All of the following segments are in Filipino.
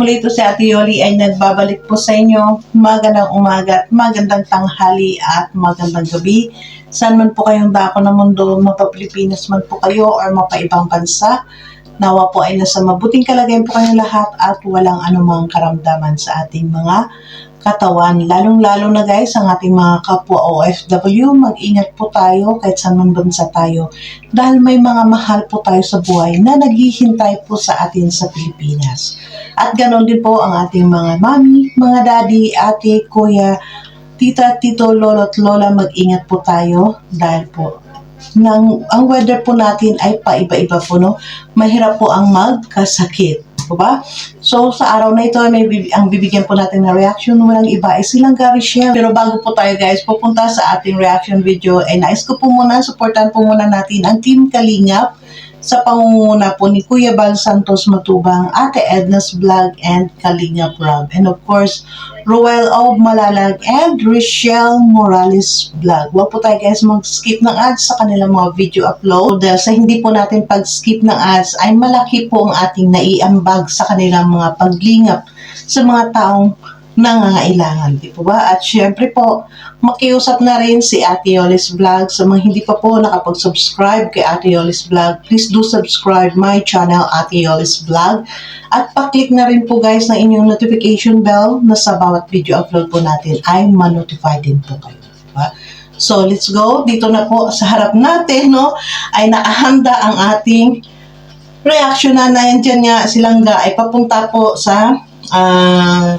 Muli ito si Ate Yoli ay nagbabalik po sa inyo. Magandang umaga, magandang tanghali at magandang gabi. Saan man po kayong dako ng mundo, mapa Pilipinas man po kayo or mapa ibang bansa. Nawa po ay nasa mabuting kalagayan po kayong lahat at walang anumang karamdaman sa ating mga katawan. Lalong-lalo na guys, ang ating mga kapwa OFW, mag-ingat po tayo kahit saan man bansa tayo. Dahil may mga mahal po tayo sa buhay na naghihintay po sa atin sa Pilipinas. At ganon din po ang ating mga mami, mga daddy, ate, kuya, tita, tito, lolo at lola, mag-ingat po tayo dahil po nang ang weather po natin ay paiba-iba po no. Mahirap po ang magkasakit, po ba? So sa araw na ito may bibi- ang bibigyan po natin na reaction walang iba ay silang Gary Shell. Pero bago po tayo guys pupunta sa ating reaction video ay nais ko po muna supportan po muna natin ang Team Kalingap sa pangunguna po ni Kuya Bal Santos Matubang, Ate Edna's Vlog, and Kalinga Rob. And of course, Roel of Malalag and Rochelle Morales Vlog. Huwag po tayo guys mag-skip ng ads sa kanilang mga video upload. Sa hindi po natin pag-skip ng ads ay malaki po ang ating naiambag sa kanilang mga paglingap sa mga taong nangangailangan, di po ba? At syempre po, makiusap na rin si Ate Yolis Vlog. Sa mga hindi pa po nakapag-subscribe kay Ate Yolis Vlog, please do subscribe my channel, Ate Yolis Vlog. At paklik na rin po guys ng inyong notification bell na sa bawat video upload po natin ay ma-notify din po kayo. di ba? So, let's go. Dito na po sa harap natin, no, ay naahanda ang ating reaction na nandiyan nga silang ga ay papunta po sa ah,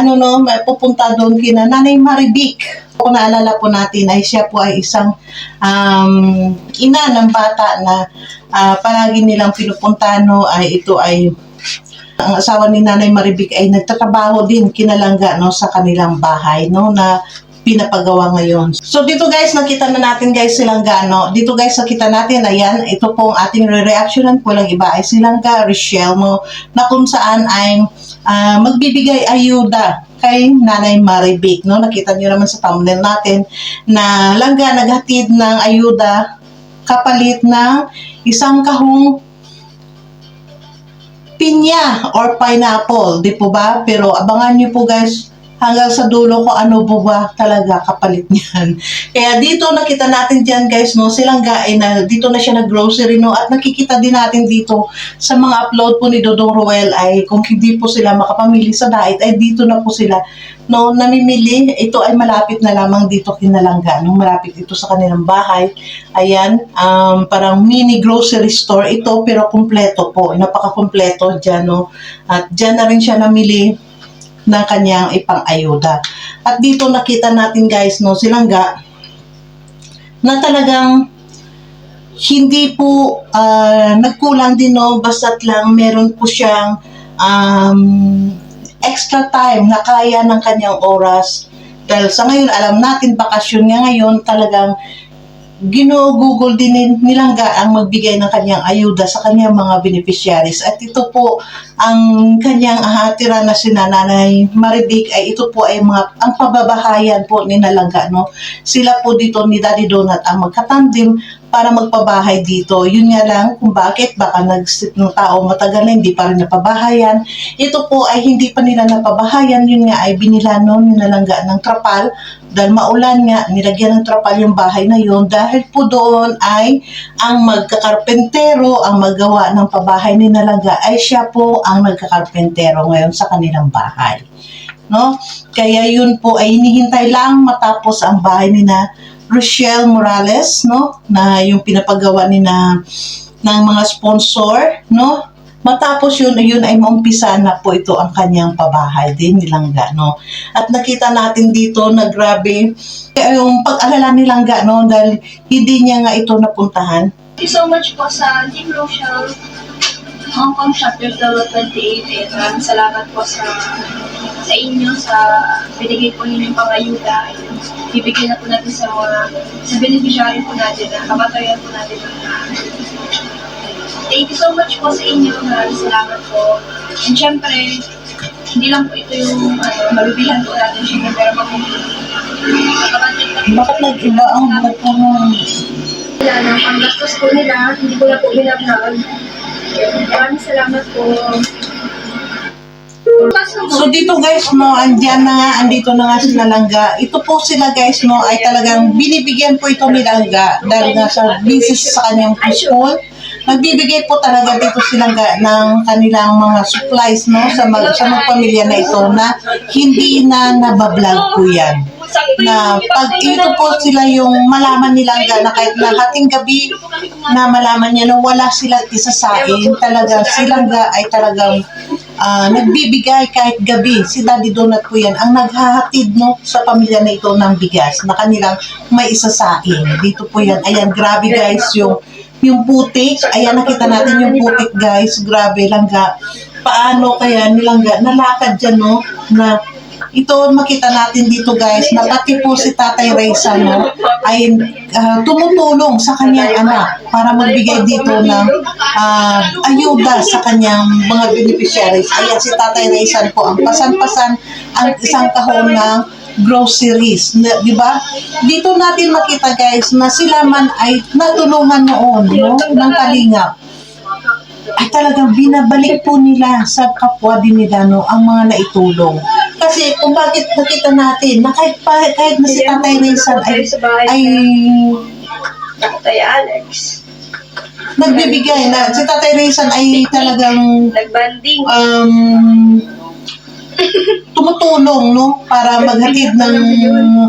ano no, pupunta doon kina Nanay Maribik. Kung naalala po natin ay siya po ay isang um, ina ng bata na ah, palagi nilang pinupuntahan no, ay ito ay ang asawa ni Nanay Maribik ay nagtatrabaho din kinalangga no sa kanilang bahay no na pinapagawa ngayon. So dito guys, nakita na natin guys silang gano. Dito guys, nakita natin, ayan, ito po ang ating re-reactionan. Walang iba ay silang ga, Rochelle mo, na kung saan ay ah, magbibigay ayuda kay Nanay Maribik. No? Nakita niyo naman sa thumbnail natin na langga naghatid ng ayuda kapalit ng isang kahong pinya or pineapple, di po ba? Pero abangan niyo po guys hanggang sa dulo ko ano po ba talaga kapalit niyan. Kaya dito nakita natin diyan guys no, silang gae na dito na siya nag-grocery no at nakikita din natin dito sa mga upload po ni Dodong Roel ay kung hindi po sila makapamili sa diet ay dito na po sila no namimili. Ito ay malapit na lamang dito kinalangga no, malapit ito sa kanilang bahay. Ayan, um, parang mini grocery store ito pero kumpleto po, napaka-kumpleto diyan no. At diyan na rin siya namili ng kanyang ipang-ayuda. At dito nakita natin guys, no, silangga, na talagang hindi po ah, nagkulang din, no, basta't lang meron po siyang um, extra time na kaya ng kanyang oras. Dahil sa ngayon, alam natin, bakasyon nga ngayon, talagang ginugugol din ni- nilangga ang magbigay ng kanyang ayuda sa kanyang mga beneficiaries. At ito po, ang kanyang ahatira na si Nanay ay ito po ay mga, ang pababahayan po ni Nalangga. No? Sila po dito ni Daddy Donut ang magkatandim para magpabahay dito. Yun nga lang kung bakit baka nag-sit ng tao matagal na hindi pa rin napabahayan. Ito po ay hindi pa nila napabahayan. Yun nga ay binila noon nilalangga ng trapal dahil maulan nga, nilagyan ng trapal yung bahay na yun dahil po doon ay ang magkakarpentero, ang magawa ng pabahay ni Nalangga ay siya po ang nagkakarpentero ngayon sa kanilang bahay. No? Kaya yun po ay hinihintay lang matapos ang bahay ni na Rochelle Morales, no? Na yung pinapagawa ni na ng mga sponsor, no? Matapos yun, yun ay maumpisa na po ito ang kanyang pabahay din nilangga, no? At nakita natin dito na grabe yung pag-alala nilangga, no? Dahil hindi niya nga ito napuntahan. Thank you so much po sa Team Rochelle Hong Kong Chapter 28 and maraming salamat po sa sa inyo sa binigay po ninyo yung pangayuda bibigyan na po natin sa mga sa beneficiary po natin na kabatayan po natin Thank you so much po sa inyo. Maraming salamat po. And syempre, hindi lang po ito yung ano, malubihan po natin syempre pero pag Bakit nag-iba ang buhok mo? wala na, ang gastos po nila, hindi ko na po binabnag. Maraming salamat po. So dito guys mo, andyan na nga, andito na nga si Nalangga. Ito po sila guys mo ay talagang binibigyan po ito ni Langga dahil nga sa busy sa kanyang school. Nagbibigay po talaga dito sila ng kanilang mga supplies no sa mag, sa mga pamilya na ito na hindi na nabablog po yan. Na pag ito po sila yung malaman ni Langga na kahit na hating gabi na malaman niya na wala silang isasain, talaga silang ay talagang ah, nagbibigay kahit gabi. Si Daddy Donut po yan ang naghahatid no, sa pamilya na ito ng bigas na kanilang may isasain. Dito po yan. Ayan, grabe guys yung yung putik. Ayan, nakita natin yung putik guys. Grabe lang ga. Paano kaya nilangga? Nalakad dyan no, na ito makita natin dito guys na pati po si Tatay Reza no, ay ah, tumutulong sa kanyang anak para magbigay dito ng ah, ayuda sa kanyang mga beneficiaries. Ayan si Tatay Reza po ang pasan-pasan ang isang kahon ng groceries, na- di ba? Dito natin makita guys na sila man ay natulungan noon no, ng kalingap ay talagang binabalik po nila sa kapwa din nila no, ang mga naitulong. Kasi kung bakit nakita natin na kahit, pa, kahit na si Tatay Rizal ay, ay Tatay Alex. nagbibigay na si Tatay Rizal ay talagang Nagbanding. um, tumutulong no para maghatid ng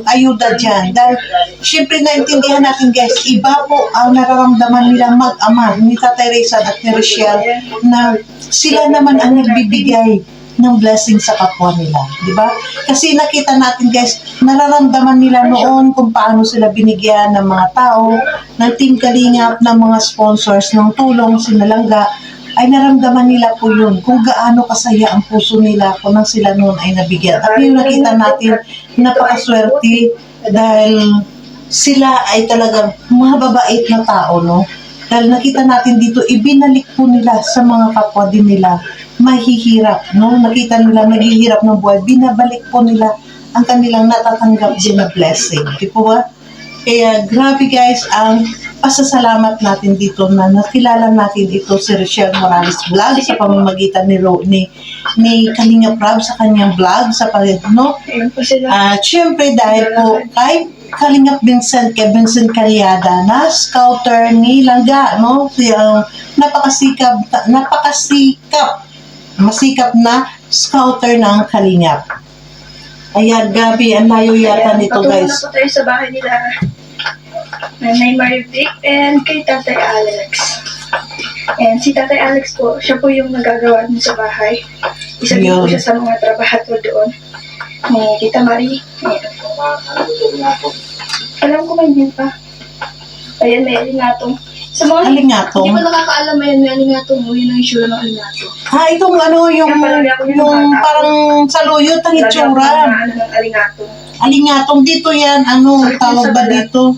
ayuda dyan. Dahil syempre naintindihan natin guys, iba po ang nararamdaman nilang mag-ama ni Tatay Rizal at ni Rochelle na sila naman ang nagbibigay ng blessing sa kapwa nila, di ba? Kasi nakita natin guys, nararamdaman nila noon kung paano sila binigyan ng mga tao, ng Team Kalingap, ng mga sponsors, ng tulong, sinalangga, ay naramdaman nila po yun, kung gaano kasaya ang puso nila kung nang sila noon ay nabigyan. At yung nakita natin, napakaswerte dahil sila ay talagang mga babait na tao, no? Dahil nakita natin dito, ibinalik po nila sa mga kapwa din nila mahihirap, no? Nakita nila naghihirap ng buhay, binabalik po nila ang kanilang natatanggap din na blessing. Di po ba? Kaya grabe guys ang pasasalamat natin dito na nakilala natin ito si Rochelle Morales Vlog sa pamamagitan ni, Ro, ni, ni Kalinga Prab sa kanyang vlog sa pag, no? At syempre dahil po kay Kalingap Vincent, kay Vincent Cariada na scouter ni Langga, no? Si, uh, napakasikap, napakasikap, masikap na scouter ng Kalingap. Ayan, Gabi, ang layo yata nito guys. na po tayo sa bahay nila. Nanay Marivic and kay Tatay Alex. And si Tatay Alex po, siya po yung nagagawa niyo sa bahay. Isa din po Yun. siya sa mga trabahador doon. Ni Tita Marie. Alam ko may din pa. Ayan, may alingatong. Sa mga Alingatong? hindi pa nakakaalam, ayan, may alingatong. mo. Yun ang itsura ng alingatong. Ah, itong ano, yung, Yan, yung parang saluyot ang ko itsura. Ano ng alingatong. Alingatong dito yan, ano, tawag ba dito?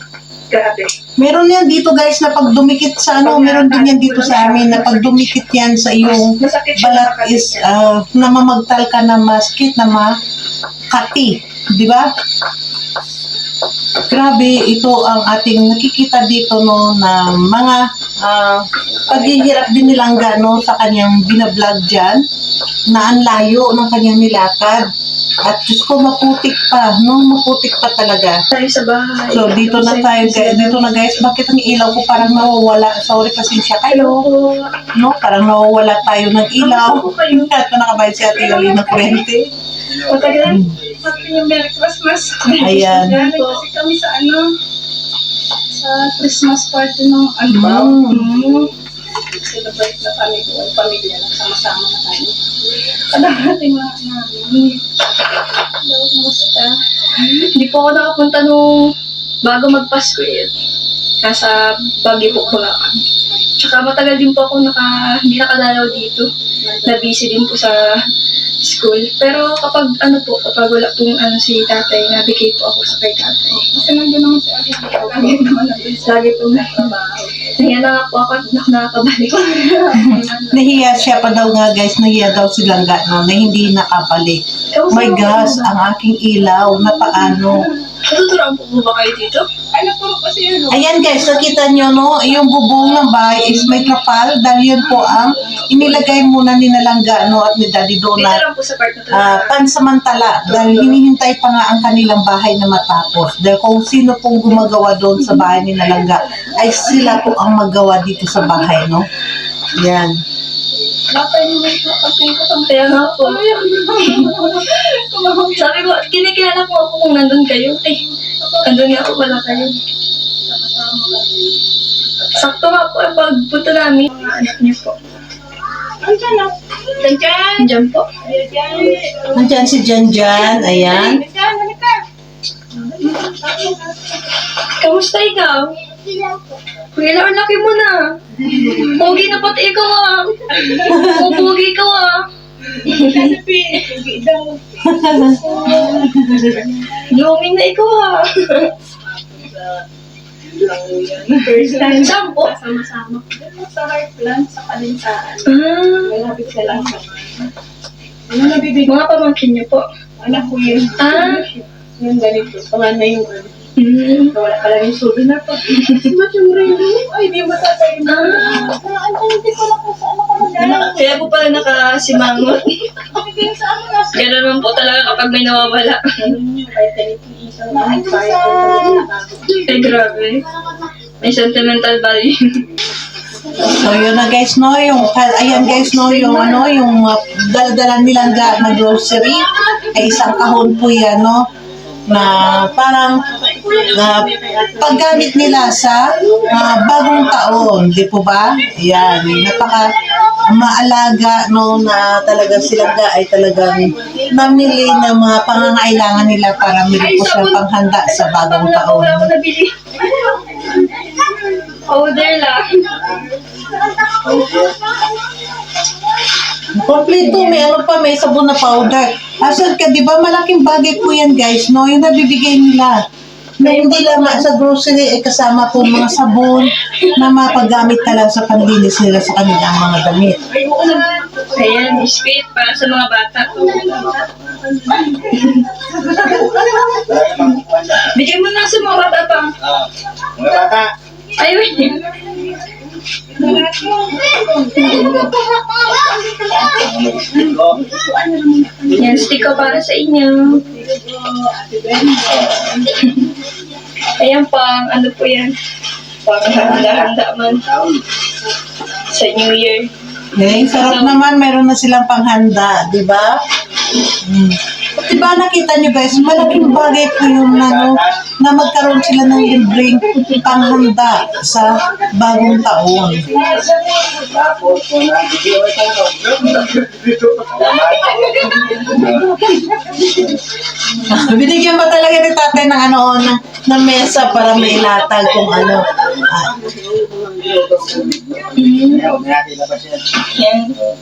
Grabe. Meron yan dito guys na pag dumikit sa ano, meron din yan dito sa amin na pag dumikit yan sa iyong balat is uh, namamagtal ka na maskit na makati. Di ba? Grabe, ito ang ating nakikita dito no na mga ah, paghihirap din nilang gano sa kanyang binablog dyan na ang layo ng kanyang nilakad. At Diyos ko, maputik pa, no? Maputik pa talaga. tayo sa bahay. So, dito na tayo, guys. Dito na, guys. Bakit ang ilaw ko parang nawawala? Sorry, pasensya kayo. No? Parang nawawala tayo ng ilaw. Ako kayo. At na nakabayad si Ate Gali ng kurente. Matagal. Happy yung Merry Christmas. Ayan. Galing kasi kami sa ano, sa Christmas party ng ano ba? Mm. Celebrate na kami buong pamilya. Nagsama-sama na kami. Alam natin mga namin. Hello, kumusta? Hindi po ako nakapunta nung bago magpasko eh. Nasa Baguio po ko kami. Tsaka matagal din po ako naka, hindi nakadalaw dito. Na busy din po sa school. Pero kapag ano po, kapag wala pong ano si tatay, nabigay po ako sa kay tatay. Kasi nandiyan naman si Ate. Lagi naman nandun. Lagi po na trabaho. Kaya na nga po ako at nak- nakakabalik. Nahiya siya pa daw nga, guys. Nahiya daw si Langga, no? Na hindi nakabalik. Ewan My ko gosh, ano ba? ang aking ilaw na paano. Natuturoan po po ba kayo dito? Ayan guys, nakita nyo no, yung bubong ng bahay is may trapal dahil yun po ang inilagay muna ni Nalangga no, at ni Daddy Donut po ah, pansamantala dahil hinihintay pa nga ang kanilang bahay na matapos. Dahil kung sino pong gumagawa doon sa bahay ni Nalangga ay sila po ang magawa dito sa bahay, no? Yan. Kaya nga po. Sabi ko, kinikilala ko ako kung nandun kayo. Eh, nandun nga ako wala kayo. Sakto nga po ang pagpunta namin. Mga anak niyo po. Andiyan na. Andiyan. Diyan po. Andiyan. Nandyan si Janjan, ayan. Andiyan, halika. Kamusta ikaw? Kuya Lar, laki mo na. Pogi na pati ikaw ah. Pogi ikaw ah. Kasi hindi daw. Blooming na ikaw ah. First time. Saan po? Sama-sama. Sa Heartland, sa Kalinsaan. Ah, Malapit sa lang. Ano nabibigay? mga pamangkin niyo po. Anak ko yun. Ah, Yung ganito. Pangan na yung ano. mm. Wala pala yung souvenir pa. Mature yun. Ay, di matatay mo. Ah, po pala nakasimangot. Ano naman po talaga kapag may nawawala. Ganun Ay, grabe. May sentimental value. So yun na guys no, yung ayan guys no, yung ano, yung uh, dala-dala nilang ga- na grocery ay isang kahon po yan no na parang na paggamit nila sa uh, bagong taon, di po ba? Yan, napaka maalaga no na talagang sila ga ay talagang namili ng mga pangangailangan nila para meron po silang panghanda sa bagong taon. Powder lang. Kompleto, may ano pa, may sabon na powder. Asan ka, di ba malaking bagay po yan guys, no? Yung nabibigay nila. Na hindi lang nga sa grocery, ay kasama po mga sabon na mapagamit talaga sa panlinis nila sa kanilang mga damit. Ayan, biscuit para sa mga bata. Bigyan mo na sa mga bata pang. Mga bata, Ayun. Yan, stick ko para sa inyo. Ayan pang, ano po yan? Pang handa-handa man sa New Year. Okay, sarap naman, meron na silang panghanda, di ba? Mm. Di ba nakita nyo guys, malaking bagay po yung ano, na magkaroon sila ng libreng panghanda sa bagong taon. Binigyan ba talaga ni tatay ng ano, ng, ng mesa para may latag kung ano. Ah, labas yan. Yan.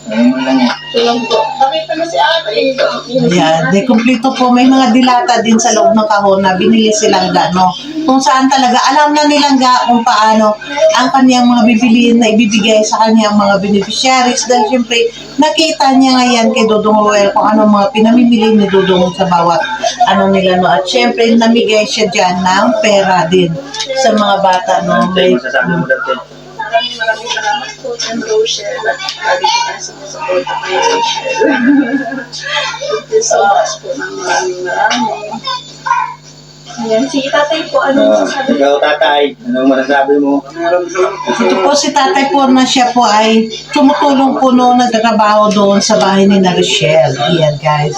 Yan. Lang po. Nakita na si ate. Ayan, de kumpleto po. May mga dilata din sa loob ng kahon na binili silang gano. Kung saan talaga, alam na nilang ga kung paano ang kanyang mga bibiliin na ibibigay sa kanyang mga beneficiaries. Dahil syempre, nakita niya ngayon kay Dodong Roel kung anong mga pinamimili ni Dodong sa bawat ano nila. No? At syempre, namigay siya dyan ng pera din sa mga bata. No? Ano May? Maraming maraming salamat po sa Rochelle at lagi ko na sinusupport ako kay Rochelle. Thank you so much po ng maraming maraming. Ayan, si tatay po, ano Ah, sasabi? ikaw tatay, anong masasabi mo? Ito po si Tatay po na siya po ay tumutulong po noon nagtatrabaho doon sa bahay ni na Rochelle. Ayan guys.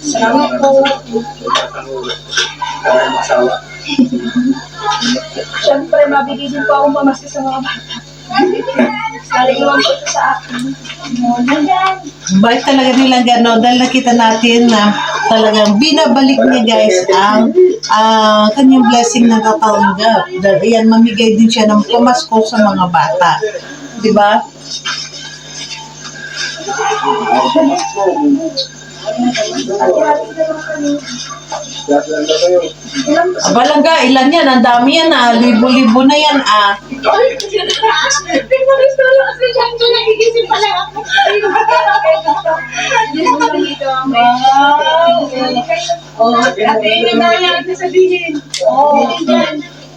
Salamat po. Siyempre, mabigay din po akong pamaski sa mga bata. Po ito sa akin. Bait talaga nila gano'n dahil nakita natin na talagang binabalik niya guys ang ah, kanyang blessing na tatanggap. Dahil ayan, mamigay din siya ng pamasko sa mga bata. Ba? Abalangga, ilan yan? Ang dami yan ah. Libo-libo na yan ah. Wow! Ate, yun na yan sasabihin. Oo.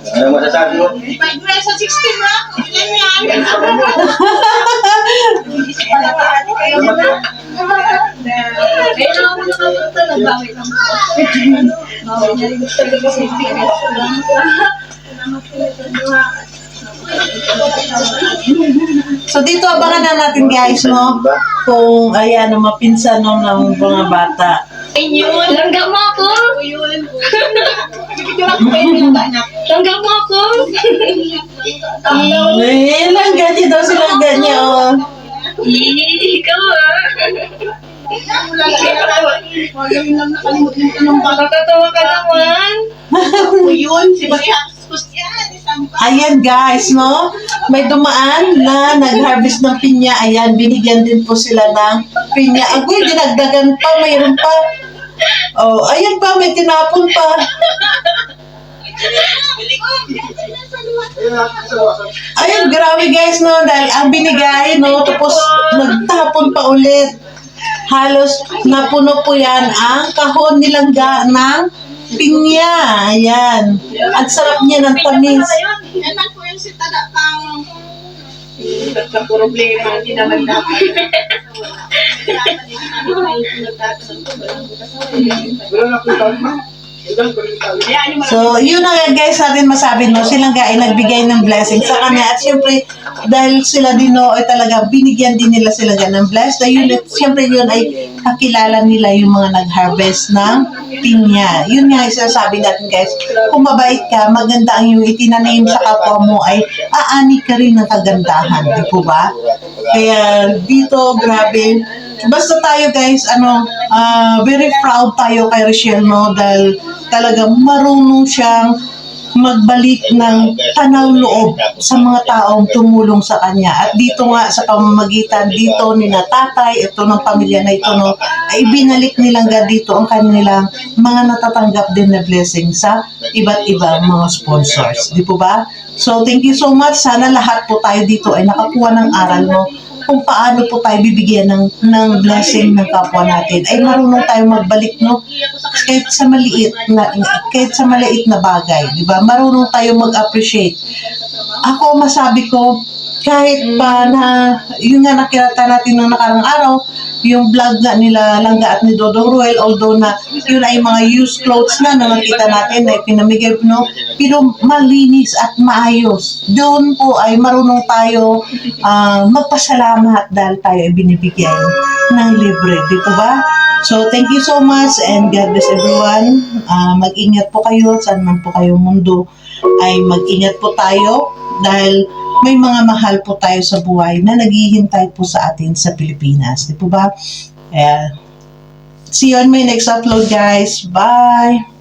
Ano masasabi mo? 5 minutes sa 16 na. Yan yan. Salamat po. Kaya na ako nakapunta, nagbawi lang po. Bawi niya rin talaga kasi tigas. So dito abangan na natin guys, no? Kung ayan, ang mapinsan no, ng mga bata. Ayun, langga mo ako. Langga mo ako. Eh, lang ganyan daw silang ganyan, oh. Ih, ikaw ah. Nakakatawa ka naman. Yun, si Maria. Sus yan, Ayan guys, no? May dumaan na nag-harvest ng pinya. Ayan, binigyan din po sila ng pinya. Agoy, dinagdagan pa, mayroon pa. Oh, ayan pa, may tinapon pa. Ayun, grabe guys, no? Dahil ang binigay, no? Tapos nagtapon pa ulit. Halos napuno po yan ang kahon nilang ng pinya. Ayan. Ang sarap niya ng tamis. Lang po yung si Tada kang Sa problema, hindi naman dapat. So, yun na guys natin masabi, no? Silang ay nagbigay ng blessing sa kanya. At syempre, dahil sila din, no, ay talaga binigyan din nila sila ga ng bless. Dahil yun, syempre yun ay kakilala nila yung mga nag-harvest ng pinya. Yun nga yung sinasabi natin guys, kung mabait ka, maganda ang yung itinanim sa kapwa mo ay aani ka rin ng kagandahan, di po ba? Kaya dito, grabe. Basta tayo guys, ano, ah, very proud tayo kay Rochelle, no? Dahil talagang marunong siyang magbalik ng tanaw loob sa mga taong tumulong sa kanya. At dito nga sa pamamagitan dito ni na tatay, ito ng pamilya na ito, no, ay binalik nilang ga dito ang kanilang mga natatanggap din na blessing sa iba't ibang mga sponsors. Di po ba? So, thank you so much. Sana lahat po tayo dito ay nakakuha ng aral mo kung paano po tayo bibigyan ng, ng blessing ng kapwa natin. Ay marunong tayo magbalik, no? Kahit sa maliit na, kahit sa maliit na bagay, di ba? Marunong tayo mag-appreciate. Ako, masabi ko, kahit pa na, yun nga nakilata natin ng nakarang araw, yung vlog nga nila Langga at ni Dodong Ruel, although na yun ay mga used clothes na na nakita natin na pinamigay, no? Pero malinis at maayos. Doon po ay marunong tayo ah, magpasalamat dahil tayo ay binibigyan ng libre. Di po ba? So, thank you so much and God bless everyone. Ah, mag-ingat po kayo, saan man po kayong mundo ay mag-ingat po tayo dahil may mga mahal po tayo sa buhay na naghihintay po sa atin sa Pilipinas. Di po ba? Kaya, see you on my next upload guys. Bye!